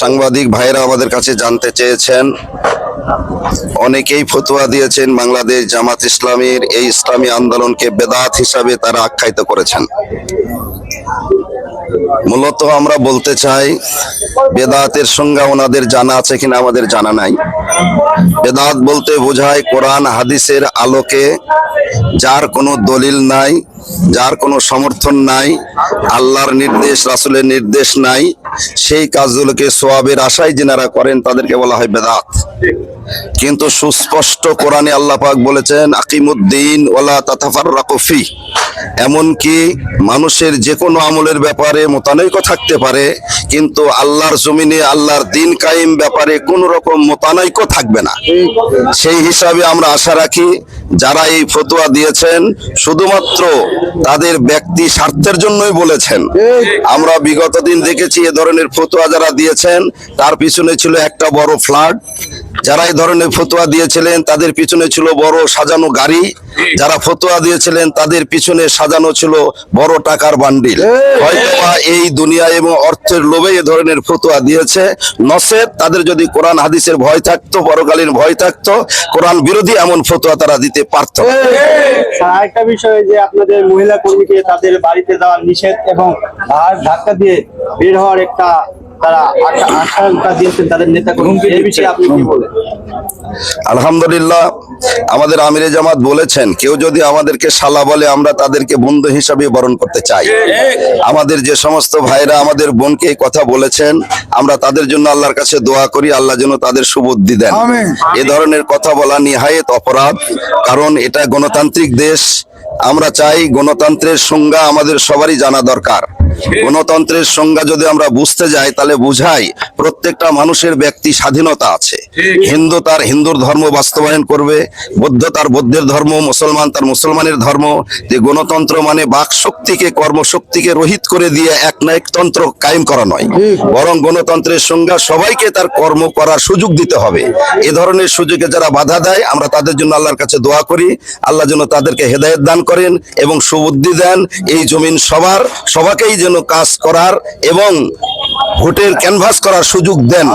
সাংবাদিক ভাইরা আমাদের কাছে জানতে চেয়েছেন। অনেকেই ফতুয়া দিয়েছেন বাংলাদেশ জামাত ইসলামের এই ইসলামী আন্দোলনকে বেদাত হিসাবে তারা আখ্যায়িত করেছেন। মূলত আমরা বলতে চাই, বেদাতের সংজ্ঞা ওনাদের জানা আছে কিনা আমাদের জানা নাই। বেদাত বলতে বোঝায় কোরআন, হাদিসের আলোকে, যার কোনো দলিল নাই, যার কোনো সমর্থন নাই, আল্লাহর নির্দেশ, রাসুলের নির্দেশ নাই, সেই কাজগুলোকে সোয়াবের আশায় যেনারা করেন, তাদেরকে বলা হয় বেদাত। কিন্তু সুস্পষ্ট কোরআনে আল্লাহ পাক বলেছেন আকিমুদ্দিন ওলা তাতাফার রাকফি এমনকি মানুষের যে কোনো আমলের ব্যাপারে মোতানৈক্য থাকতে পারে, কিন্তু আল্লাহর জমিনে আল্লাহর দিন কায়েম ব্যাপারে কোন রকম মোতানৈক্য থাকবে না। সেই হিসাবে আমরা আশা রাখি, যারা এই ফতোয়া দিয়েছেন, শুধুমাত্র তাদের ব্যক্তি স্বার্থের জন্যই বলেছেন। আমরা বিগত দিন দেখেছি এ ধরনের ফতোয়া যারা দিয়েছেন, তার পিছনে ছিল একটা বড় ফ্ল্যাট যারা এই ধরনের ফতোয়া দিয়েছিলেন, তাদের পিছনে ছিল বড় সাজানো গাড়ি। যারা ফতোয়া দিয়েছিলেন, তাদের পিছনে সাজানো ছিল বড় টাকার বান্ডিল। হয়তোবা এই দুনিয়া এবং অর্থের লোভে এ ধরনের ফতোয়া দিয়েছে। নসেদ তাদের যদি কোরআন, হাদিসের ভয় থাকতো, পরকালীন ভয় থাকতো, কোরআন বিরোধী এমন ফতোয়া তারা দিতে পারতো। আরেকটা বিষয় যে আপনাদের মহিলা কর্মীকে তাদের বাড়িতে যাওয়ার নিষেধ এবং ধাক্কা দিয়ে বের হওয়ার একটা তারা আশা- আশঙ্কা দিয়েছেন তাদের নেতা কর্মী আপনি কি বলেন? আলহামদুলিল্লাহ আমাদের আমিরে জামাত বলেছেন কেউ যদি আমাদেরকে শালা বলে আমরা তাদেরকে বন্ধু হিসাবে বরণ করতে চাই। আমাদের যে সমস্ত ভাইরা আমাদের বোনকে কথা বলেছেন আমরা তাদের জন্য আল্লাহর কাছে দোয়া করি আল্লাহ যেন তাদের সুবুদ্ধি দেন। এ ধরনের কথা বলা নিহায়েত অপরাধ কারণ এটা গণতান্ত্রিক দেশ। আমরা চাই গণতন্ত্রের সংজ্ঞা আমাদের সবারই জানা দরকার। গণতন্ত্রের সংজ্ঞা যদি আমরা বুঝতে যাই তাহলে বুঝাই প্রত্যেকটা মানুষের ব্যক্তি স্বাধীনতা আছে। হিন্দু তার হিন্দুর ধর্ম বাস্তবায়ন করবে বৌদ্ধ তার বৌদ্ধের ধর্ম মুসলমান তার মুসলমানের ধর্ম। যে গণতন্ত্র মানে বাক শক্তিকে কর্মশক্তিকে রহিত করে দিয়ে এক না এক তন্ত্র কায়েম করা নয়। বরং গণতন্ত্রের সংজ্ঞা সবাইকে তার কর্ম করার সুযোগ দিতে হবে। এ ধরনের সুযোগে যারা বাধা দেয় আমরা তাদের জন্য আল্লাহর কাছে দোয়া করি। আল্লাহ যেন তাদেরকে হেদায়েত দান করেন এবং সুবুদ্ধি দেন। এই জমিন সবার সবাকেই যেন কাজ করার এবং ভোটের ক্যানভাস করার সুযোগ দেন।